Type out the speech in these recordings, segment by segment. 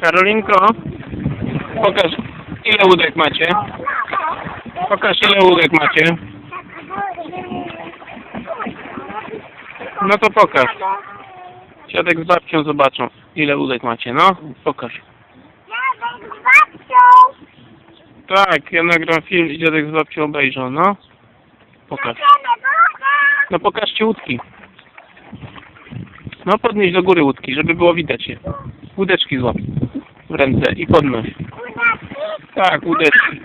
Karolinko, pokaż ile łódek macie. Pokaż ile łódek macie. No to pokaż. Dziadek z babcią zobaczą ile łódek macie. No, pokaż. Dziadek z babcią. Tak, ja nagram film i dziadek z babcią obejrzą, no. Pokaż. No pokażcie łódki. No podnieś do góry łódki, żeby było widać je. Łódeczki złap w ręce i podnoś. Tak, łódeczki.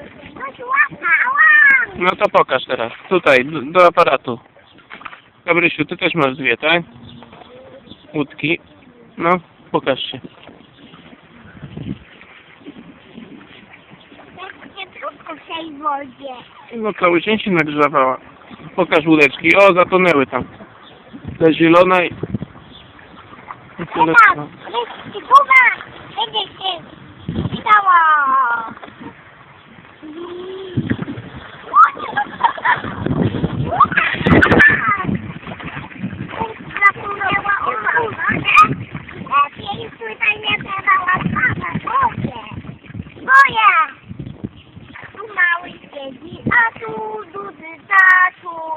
No to pokaż teraz. Tutaj, do, do aparatu. Gabrysiu, ty też masz dwie, tak? Łódki. No, pokaż się. No cały dzień się nagrzewała. Pokaż łódeczki. O, zatonęły tam. Ta zielona Chyba, chyba będzie się witała. Mały siedzi, a tu duży tatu.